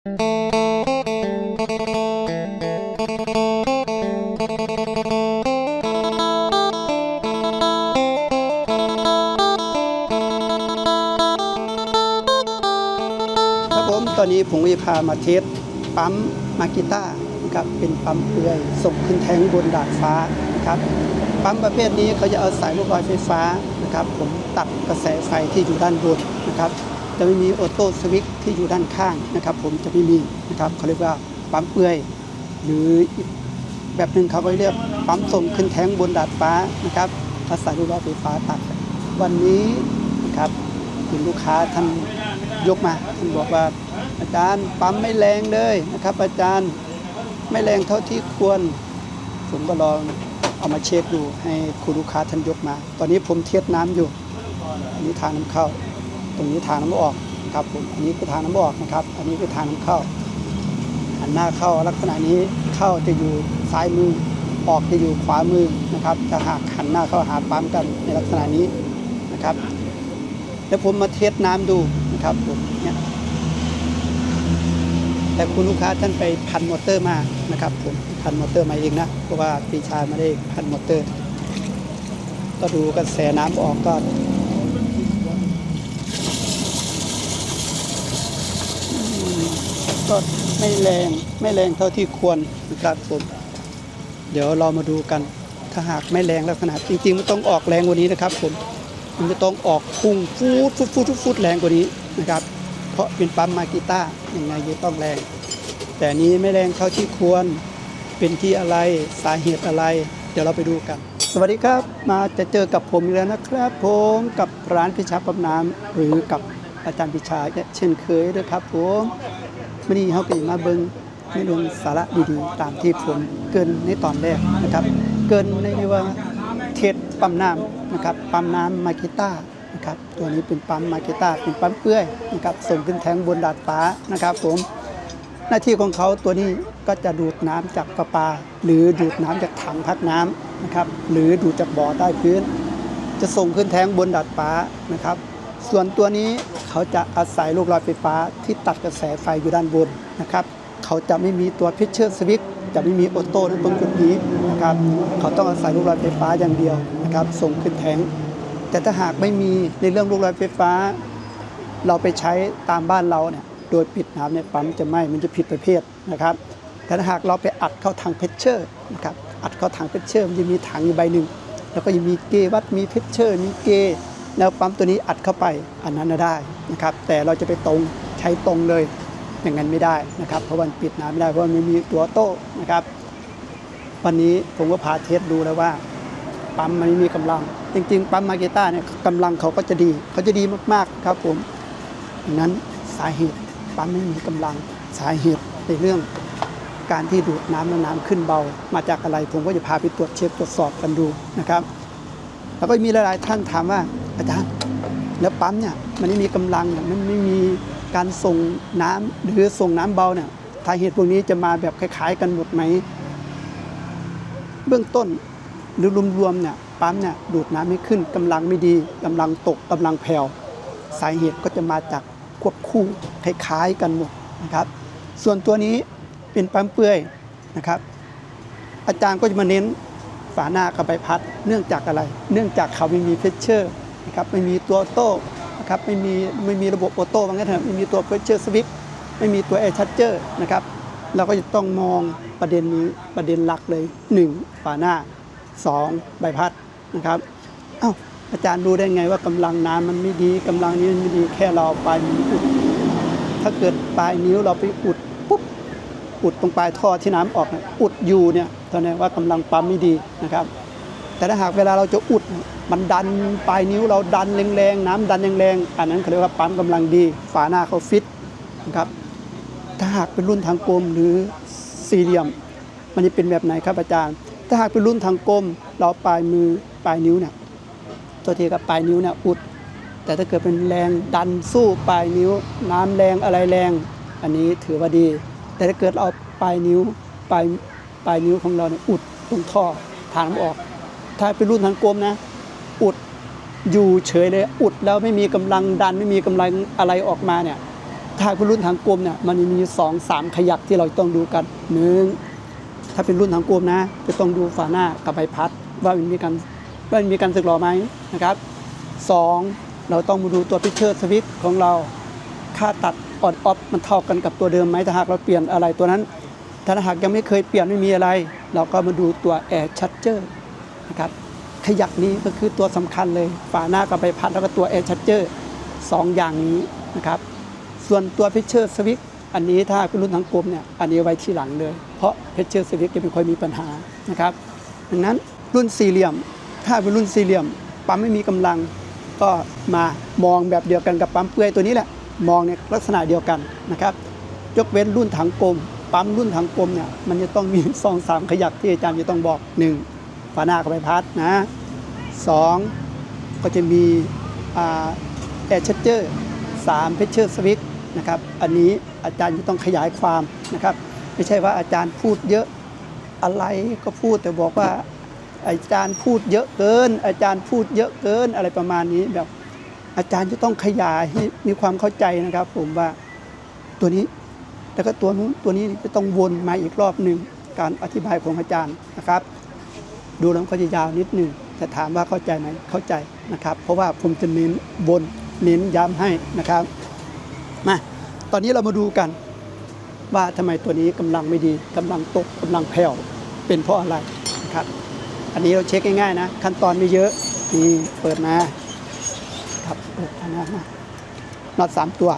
ครับผมตอนนี้ผมวิพามาเทสปั๊มมากิต้านะครับเป็นปั๊มเปลือยส่งขึ้นแทงบนดาดฟ้านะครับปั๊มประเภทนี้เขาจะเอาสายลูกลอยไฟฟ้านะครับผมตัดกระแสไฟที่อยู่ด้านบนนะครับ จะไม่มีออโต้สวิตช์ที่อยู่ด้านข้างนะครับ ผมจะไม่มีนะครับเขาเรียกว่าปั๊มเปลือย หรือแบบหนึ่งเขาเรียกปั๊มส่งขึ้นแทงบนดาดฟ้านะครับเอาสายลูกลอยไฟฟ้าตัด วันนี้นะครับคุณลูกค้าท่านยกมาท่านบอกว่าอาจารย์ปั๊มไม่แรงเลยนะครับ อาจารย์ไม่แรงเท่าที่ควร ผมก็ลองเอามาเช็คดูให้คุณลูกค้าท่านยกมา ตอนนี้ผมเทียบน้ำอยู่อันนี้ทางน้ำเข้า ตรงนี้ทางน้ำออกนะครับผมอันนี้คือทางน้ำออกนะครับ อันนี้คือทางน้ำเข้าหันหน้าเข้าลักษณะนี้เข้าจะอยู่ซ้ายมือออกจะอยู่ขวามือนะครับถ้าหากหันหน้าเข้าหาปั๊มกันในลักษณะนี้นะครับแล้วผมมาเทสน้ำดูนะครับผมเนี่ยแต่คุณลูกค้าท่านไปพันมอเตอร์มานะครับผมพันมอเตอร์มาเองนะเพราะว่าปีชาไม่ได้พันมอเตอร์ ก็ดูกระแสน้ำออกก็อืม ก็ไม่แรงไม่แรงเท่าที่ควรนะครับผมเดี๋ยวเรามาดูกัน ถ้าหากไม่แรงแลักษณะจริงๆมันต้องออกแรงกว่านี้นะครับผมมันจะต้องออกพุ่งฟูดฟูดฟูดฟูดแรงกว่านี้นะครับ เพราะเป็นปั๊มมากิต้าย่างไงจะต้องแรง แต่นี้ไม่แรงเท่าที่ควรเป็นที่อะไรสาเหตุอะไร เดี๋ยวเราไปดูกัน สวัสดีครับมาจะเจอกับผมอีกแล้วนะครับ ผมกับร้านพิชาปั๊มน้ำหรือกับอาจารย์พิชาเช่นเคยด้วยครับผม วันนี้เขาก็มาเบิงในเรื่องสาระดีๆ ตามที่ผมเกินในตอนแรกนะครับ เกินในว่าเทศปั๊มน้ำนะครับปั๊มน้ำมาเกต้านะครับตัวนี้เป็นปั๊มมาเกต้าเป็นปั๊มเปื่อยนะครับส่งขึ้นแทงบนดาดฟ้านะครับ ผมหน้าที่ของเขาตัวนี้ก็จะดูดน้ำจากประปา หรือดูดน้ำจากถังพักน้ำนะครับหรือดูดจากบ่อใต้พื้น จะส่งขึ้นแทงบนดาดฟ้านะครับ ส่วนตัวนี้เขาจะอาศัยลูกลอยไฟฟ้าที่ตัดกระแสไฟอยู่ด้านบนนะครับ เขาจะไม่มีตัวพิชเชอร์สวิตจะไม่มีออโต้ในตรงจุดนี้นะครับ เขาต้องอาศัยลูกลอยไฟฟ้าอย่างเดียวนะครับ ส่งขึ้นแทงแต่ถ้าหากไม่มีในเรื่องลูกลอยไฟฟ้า เราไปใช้ตามบ้านเราเนี่ยโดยปิดน้ำเนี่ยปั๊มจะไหม้มันจะผิดประเภทนะครับ แต่ถ้าหากเราไปอัดเข้าทางเพชเชอร์นะครับอัดเข้าทางเพชเชอร์มันจะมีถังอยู่ใบหนึ่งแล้วก็ยังมีเกวัดมีเพชเชอร์มีเก แล้วปั๊มตัวนี้อัดเข้าไปอันนั้นนะได้นะครับ แต่เราจะไปตรงใช้ตรงเลยอย่างนั้นไม่ได้นะครับ เพราะมันปิดน้ำไม่ได้เพราะมันไม่มีตัวโต้นะครับ วันนี้ผมก็พาเทสดูแล้วว่าปั๊มมันไม่มีกำลัง จริง ๆ ปั๊มมาเกต้าเนี่ยกำลังเขาก็จะดี เขาจะดีมากๆครับผมนั้นสาเหตุปั๊มไม่มีกำลังสาเหตุในเรื่องการที่ดูดน้ำแล้วน้ำขึ้นเบา มาจากอะไรผมก็จะพาไปตรวจเช็คตรวจสอบกันดูนะครับ แล้วก็มีหลายๆท่านถามว่า อาจารย์ แล้วปั๊มเนี่ยมันไม่มีกำลังเนี่ยมันไม่มีการส่งน้ำหรือส่งน้ำเบาเนี่ยสาเหตุพวกนี้จะมาแบบคล้ายๆ กันหมดไหม เบื้องต้นหรือรวมๆเนี่ยปั๊มเนี่ยดูดน้ำไม่ขึ้นกำลังไม่ดีกำลังตกกำลังแผ่วสาเหตุก็จะมาจากควบคู่คล้ายๆกันหมดนะครับ ส่วนตัวนี้เป็นปั๊มเปื่อยนะครับ อาจารย์ก็จะมาเน้นฝาหน้ากับใบพัด เนื่องจากอะไร เนื่องจากเขาไม่มีเพชเชอร์ นะครับไม่มีตัวโต้นะครับไม่มีไม่มีระบบออโต้ว่างั้นเถอะไม่มีตัวเพชเชอร์สวิตไม่มีตัวแอร์ชัดเจอร์นะครับเราก็จะต้องมองประเด็นนี้ประเด็นหลักเลย 1. ฝาหน้า 2. ใบพัดนะครับเอ้าอาจารย์รู้ได้ไงว่ากำลังน้ำมันไม่ดีกำลังนี้มันไม่ดีแค่เราปลายนิ้วอุดถ้าเกิดปลายนิ้วเราไปอุดปุ๊บอุดตรงปลายท่อที่น้ำออกเนี่ยอุดอยู่เนี่ยแสดงว่ากำลังปั๊มไม่ดีนะครับ แต่ถ้าหากเวลาเราจะอุด มันดันปลายนิ้วเราดันแรงๆน้ำดันแรงๆอันนั้นเขาเรียกว่าปั๊มกำลังดี ฝาหน้าเขาฟิตนะครับถ้าหากเป็นรุ่นทางกลมหรือสี่เหลี่ยม มันจะเป็นแบบไหนครับอาจารย์ ถ้าหากเป็นรุ่นทางกลมเราปลายมือปลายนิ้วเนี่ยตัวทีกับปลายนิ้วเนี่ยอุด แต่ถ้าเกิดเป็นแรงดันสู้ปลายนิ้ว น้ำแรงอะไรแรง อันนี้ถือว่าดี แต่ถ้าเกิดเอาปลายนิ้วปลายปลายนิ้วของเราเนี่ยอุดตรงท่อทางออก ถ้าเป็นรุ่นทางกลมนะ อุดอยู่เฉยเลยอุดแล้วไม่มีกำลังดันไม่มีกำลังอะไรออกมาเนี่ยถ้าเป็นรุ่นทางกลมเนี่ยมันมีสองสามขยักที่เราต้องดูกันหนึ่งถ้าเป็นรุ่นทางกลมนะ จะต้องดูฝาหน้ากับใบพัด ว่ามันมีการว่ามันมีการสึกหรอไหมนะครับสองเราต้องมาดูตัวพิเชอร์สวิตของเราค่าตัดออดออฟมันเท่ากันกับตัวเดิมไหมถ้าหากเราเปลี่ยนอะไรตัวนั้น ถ้าหากยังไม่เคยเปลี่ยนไม่มีอะไร เราก็มาดูตัวแอร์ชัดเจอร์นะครับ ขยักนี้ก็คือตัวสำคัญเลย ฝาหน้ากับใบพัดแล้วก็ตัวแอร์ชัดเจอร์สองอย่างนี้นะครับ ส่วนตัวเพชเชอร์สวิตอันนี้ถ้าเป็นรุ่นทางกลมเนี่ยอันนี้ไว้ที่หลังเลย เพราะเพชเชอร์สวิตจะไม่ค่อยมีปัญหานะครับดังนั้นรุ่นสี่เหลี่ยม ถ้าเป็นรุ่นสี่เหลี่ยม ปั๊มไม่มีกำลัง ก็มามองแบบเดียวกันกับปั๊มเปื่อยตัวนี้แหละมองในลักษณะเดียวกันนะครับยกเว้นรุ่นถังกลม ปั๊มรุ่นถังกลมเนี่ยมันจะต้องมีสองสามขยักที่อาจารย์จะต้องบอกหนึ่ง ฝาหน้ากับใบพัดนะสองก็จะมีแอร์เชเจอร์สามเพชเชอร์สวิตนะครับอันนี้อาจารย์จะต้องขยายความนะครับ ไม่ใช่ว่าอาจารย์พูดเยอะอะไรก็พูดแต่บอกว่าอาจารย์พูดเยอะเกิน อาจารย์พูดเยอะเกินอะไรประมาณนี้แบบอาจารย์จะต้องขยายให้มีความเข้าใจนะครับ ผมว่าตัวนี้แล้วก็ตัวนู้นตัวนี้จะต้องวนมาอีกรอบหนึ่งการอธิบายของอาจารย์นะครับ ดูแล้วก็จะยาวนิดหนึ่งแต่ถามว่าเข้าใจไหมเข้าใจนะครับ เพราะว่าผมจะเน้นวนเน้นย้ำให้นะครับมาตอนนี้เรามาดูกัน ว่าทำไมตัวนี้กำลังไม่ดีกำลังตกกำลังแผ่วเป็นเพราะอะไรนะครับ อันนี้เราเช็คง่ายๆนะ ขั้นตอนไม่เยอะนี่เปิดมาครับเปิดมานะน็อตสามตัว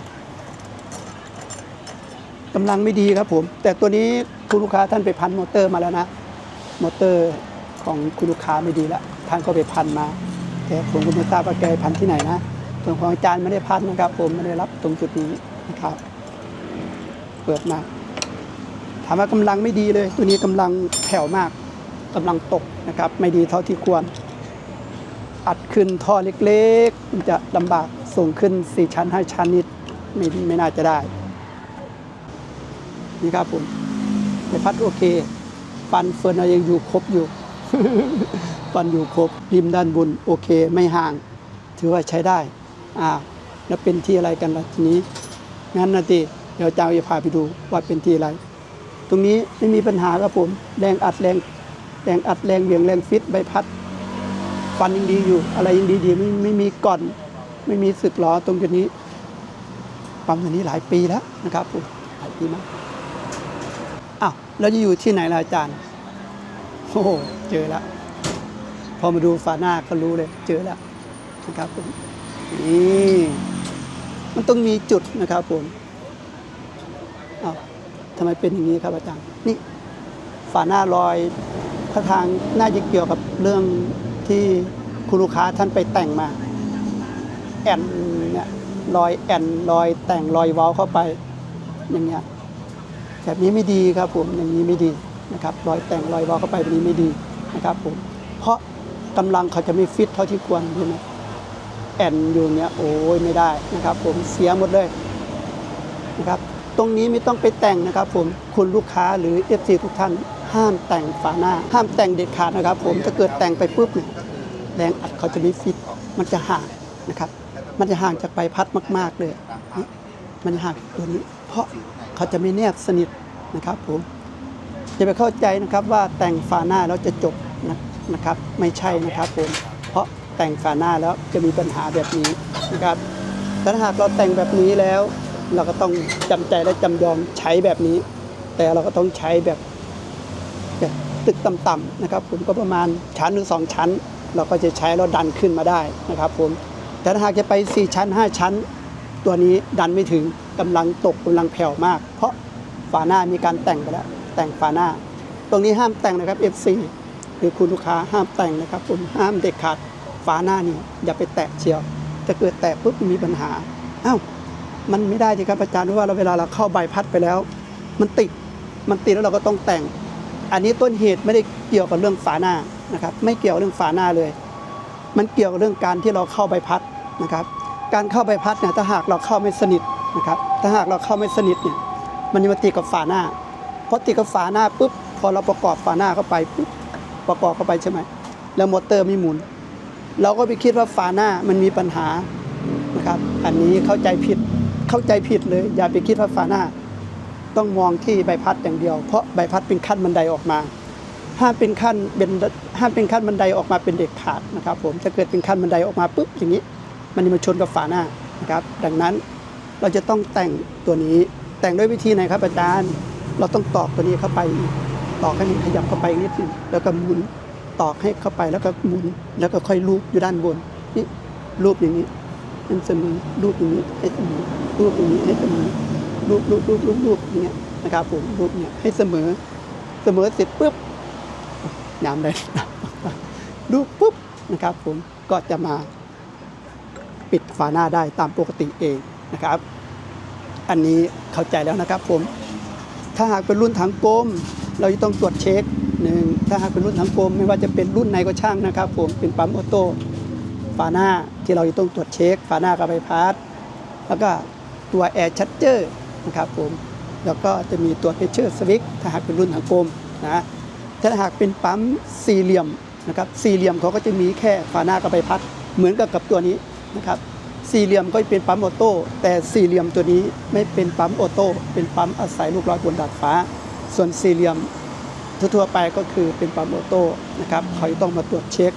กำลังไม่ดีครับผม แต่ตัวนี้คุณลูกค้าท่านไปพันมอเตอร์มาแล้วนะ มอเตอร์ ของคุณลูกค้าไม่ดีล้วท่านก็ไปพันมาแต่ผมก็ไม่ทราบว่าแกพันที่ไหนนะส่วนของอาจารย์ไม่ได้พันนะครับ ผมไม่ได้รับตรงจุดนี้นะครับ เปิดมา ถามว่ากำลังไม่ดีเลย ตัวนี้กำลังแผ่วมากกำลังตกนะครับ ไม่ดีเท่าที่ควร อัดขึ้นท่อเล็กๆมันจะลำบากส่งขึ้น 4 ชั้น 5 ชั้นนิดไม่ไม่น่าจะได้ นี่ครับผมในพัดโอเค ฟันเฟิร์นเรยังอยู่ครบอยู่ ฟันอยู่ครบริมด้านบนโอเคไม่ห่าง ถือว่าใช้ได้อ่าแล้วเป็นที่อะไรกันล่ะทีนี้ งั้นนะทีเดี๋ยวอาจารย์จะพาไปดูว่าเป็นที่อะไร ตรงนี้ไม่มีปัญหาครับผม แรงอัดแรงแรงอัดแรงเหวี่ยงแรงฟิตใบพัด ฟันยังดีอยู่ อะไรยังดีดีไม่ไม่มีก่อน ไม่มีสึกหรอตรงจุดนี้ปั๊มตัวนี้หลายปีแล้วนะครับผมหลายปีมากอ้าวแล้วจะอยู่ที่ไหนล่ะอาจารย์ โอ้โหเจอแล้วพอมาดูฝาหน้าก็รู้เลย เจอแล้วนะครับผมนี่มันต้องมีจุดนะครับผมอ้าวทำไมเป็นอย่างนี้ครับอาจารย์นี่ฝาหน้ารอยท่าทางน่าจะเกี่ยวกับเรื่องที่คุณลูกค้าท่านไปแต่งมา แอนเนี่ยรอยแอนรอยแต่งรอยเว้าเข้าไปอย่างเงี้ยแบบนี้ไม่ดีครับผมอย่างนี้ไม่ดี นะครับรอยแต่งรอยเว้าเข้าไปแบบนี้ไม่ดีนะครับผมเพราะกำลังเขาจะไม่ฟิตเท่าที่ควรใช่ไหมแอนอยู่เนี้ยโอ้ยไม่ได้นะครับ ผมเสียหมดเลยนะครับตรงนี้ไม่ต้องไปแต่งนะครับ ผมคุณลูกค้าหรือ FC ทุกท่านห้ามแต่งฝาหน้า ห้ามแต่งเด็ดขาดนะครับ ผมถ้าเกิดแต่งไปปุ๊บเนี่ยแรงอัดเขาจะไม่ฟิตมันจะห่างนะครับ มันจะห่างจากใบพัดมาก ๆเลยนี่มันจะห่างตัวนี้ เพราะเขาจะไม่แนบสนิทนะครับผม อย่าไปเข้าใจนะครับว่าแต่งฝาหน้าแล้วจะจบนะนะครับ ไม่ใช่นะครับผมเพราะแต่งฝาหน้าแล้วจะมีปัญหาแบบนี้นะครับแต่ถ้าหากเราแต่งแบบนี้แล้ว เราก็ต้องจำใจและจำยอมใช้แบบนี้ แต่เราก็ต้องใช้แบบแบบตึกต่ำๆนะครับผมก็ประมาณชั้นหรือสองชั้น เราก็จะใช้แล้วดันขึ้นมาได้นะครับผมแต่ถ้าหากจะไป4ชั้น 5 ชั้น ตัวนี้ดันไม่ถึงกำลังตกกำลังแผ่วมาก เพราะฝาหน้ามีการแต่งไปแล้ว แต่งฝาหน้า ตรงนี้ห้ามแต่งนะครับ F4 หรือคุณลูกค้าห้ามแต่งนะครับผมห้ามเด็ดขาดฝาหน้านี่อย่าไปแตะเชียวจะเกิดแตะปุ๊บมีปัญหาอ้าวมันไม่ได้สิครับอาจารย์เพราะว่าเราเวลาเราเข้าใบพัดไปแล้ว มันติดมันติดแล้วเราก็ต้องแต่ง อันนี้ต้นเหตุไม่ได้เกี่ยวกับเรื่องฝาหน้านะครับไม่เกี่ยวเรื่องฝาหน้าเลย มันเกี่ยวกับเรื่องการที่เราเข้าใบพัดนะครับ การเข้าใบพัดเนี่ยถ้าหากเราเข้าไม่สนิทนะครับถ้าหากเราเข้าไม่สนิทเนี่ยมันจะมาติดกับฝาหน้า พอติดกับฝาหน้าปุ๊บพอเราประกอบฝาหน้าเข้าไปปุ๊บประกอบเข้าไปใช่ไหมแล้วมอเตอร์ไม่หมุน เราก็ไปคิดว่าฝาหน้ามันมีปัญหานะครับ อันนี้เข้าใจผิดเข้าใจผิดเลย อย่าไปคิดว่าฝาหน้า ต้องมองที่ใบพัดอย่างเดียว เพราะใบพัดเป็นขั้นบันไดออกมาห้ามเป็นขั้นเป็นห้ามเป็นขั้นบันไดออกมาเป็นเด็กขาดนะครับ ผมถ้าเกิดเป็นขั้นบันไดออกมาปุ๊บอย่างนี้ มันจะมาชนกับฝาหน้านะครับ ดังนั้นเราจะต้องแต่งตัวนี้แต่งด้วยวิธีไหนครับอาจารย์ เราต้องตอกตัวนี้เข้าไป ตอกให้มันขยับเข้าไปนิดนึงแล้วก็หมุนตอกให้เข้าไปแล้วก็หมุนแล้วก็ค่อยลูบอยู่ด้านบนนี่ลูบอย่างนี้ให้เสมอลูบอย่างนี้ให้เสมอลูบอย่างนี้ให้เสมอลูบลูบลูบลูบลูบอย่างเงี้ยนะครับผมลูบเนี่ยให้เสมอเสมอเสร็จปุ๊บย้ำเลยลูบปุ๊บนะครับผมก็จะมาปิดฝาหน้าได้ตามปกติเองนะครับ อันนี้เข้าใจแล้วนะครับผม ถ้าหากเป็นรุ่นถังกลมเราจะต้องตรวจเช็คหนึ่งถ้าหากเป็นรุ่นถังกลมไม่ว่าจะเป็นรุ่นไหนก็ช่างนะครับผมเป็นปั๊มออโต้ฝาหน้าที่เราจะต้องตรวจเช็ค ฝาหน้ากับใบพัดแล้วก็ตัวแอร์ชัดเจอร์นะครับผมแล้วก็จะมีตัวเพชเชอร์สวิกถ้าหากเป็นรุ่นถังกลมนะถ้าหากเป็นปั๊มสี่เหลี่ยมนะครับสี่เหลี่ยมเขาก็จะมีแค่ฝาหน้ากับใบพัดเหมือนกับกับตัวนี้นะครับ สี่เหลี่ยมก็เป็นปั๊มออโต้แต่สี่เหลี่ยมตัวนี้ไม่เป็นปั๊มออโต้เป็นปั๊มอาศัยลูกลอยบนดาดฟ้า ส่วนสี่เหลี่ยมทั่วไปก็คือเป็นปั๊มออโต้นะครับเขาจะต้องมาตรวจเช็ค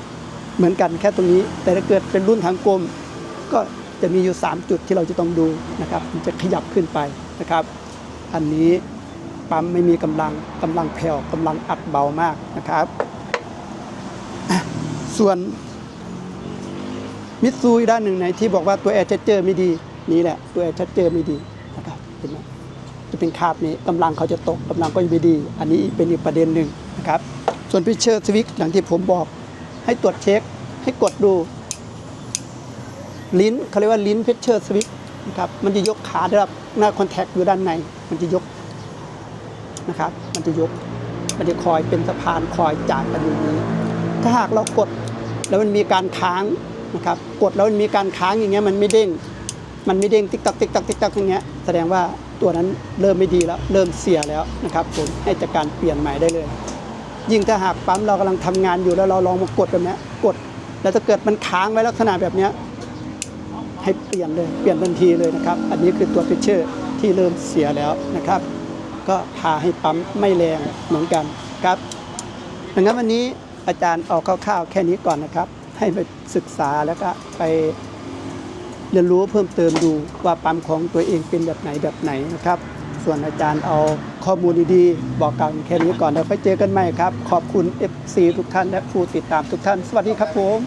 เหมือนกันแค่ตรงนี้ แต่ถ้าเกิดเป็นรุ่นทางกลม ก็จะมีอยู่ 3 จุดที่เราจะต้องดูนะครับมันจะขยับขึ้นไปนะครับ อันนี้ปั๊มไม่มีกำลังกำลังแผ่วกำลังอัดเบามากนะครับอะส่วน มิตซูอีกด้านหนึ่งในที่บอกว่าตัวแอร์เจเจอร์ไม่ดีนี่แหละตัวแอร์เจเจอร์ไม่ดีนะครับเห็นไหมจะเป็นคาบนี้กำลังเขาจะตกกำลังก็จะไม่ดี อันนี้เป็นอีกประเด็นหนึ่งนะครับส่วนพิเชอร์สวิกอย่างที่ผมบอก ให้ตรวจเช็ค ให้กดดู ลิ้นเขาเรียกว่าลิ้นพิเชอร์สวิกนะครับมันจะยกขาได้รับหน้าคอนแทคอยู่ด้านในมันจะยกนะครับ มันจะยกมันจะคอยเป็นสะพานคอยจ่ายกันอยู่นี้ ถ้าหากเรากดแล้วมันมีการค้าง นะครับกดแล้วมันมีการค้างอย่างเงี้ยมันไม่เด้ง มันไม่เด้งติ๊กตักติ๊กตักติ๊กตักอย่างเงี้ยแสดงว่าตัวนั้นเริ่มไม่ดีแล้วเริ่มเสียแล้วนะครับผมให้จัดการเปลี่ยนใหม่ได้เลย ยิ่งถ้าหากปั๊มเรากำลังทำงานอยู่แล้วเราลองมากดแบบนี้กด แล้วถ้าเกิดมันค้างไว้ลักษณะแบบเนี้ยให้เปลี่ยนเลยเปลี่ยนทันทีเลยนะครับ อันนี้คือตัวฟิชเชอร์ที่เริ่มเสียแล้วนะครับ ก็พาให้ปั๊มไม่แรงเหมือนกันครับดังนั้นวันนี้อาจารย์เอาคร่าวๆแค่นี้ก่อนนะครับ ให้ไปศึกษาแล้วก็ไปเรียนรู้เพิ่มเติมดูว่าปั๊มของตัวเองเป็นแบบไหนแบบไหนนะครับ ส่วนอาจารย์เอาข้อมูลดีๆ บอกกันแค่นี้ก่อนแล้วไปเจอกันใหม่ครับ ขอบคุณ FC ทุกท่านและผู้ติดตามทุกท่าน สวัสดีครับผม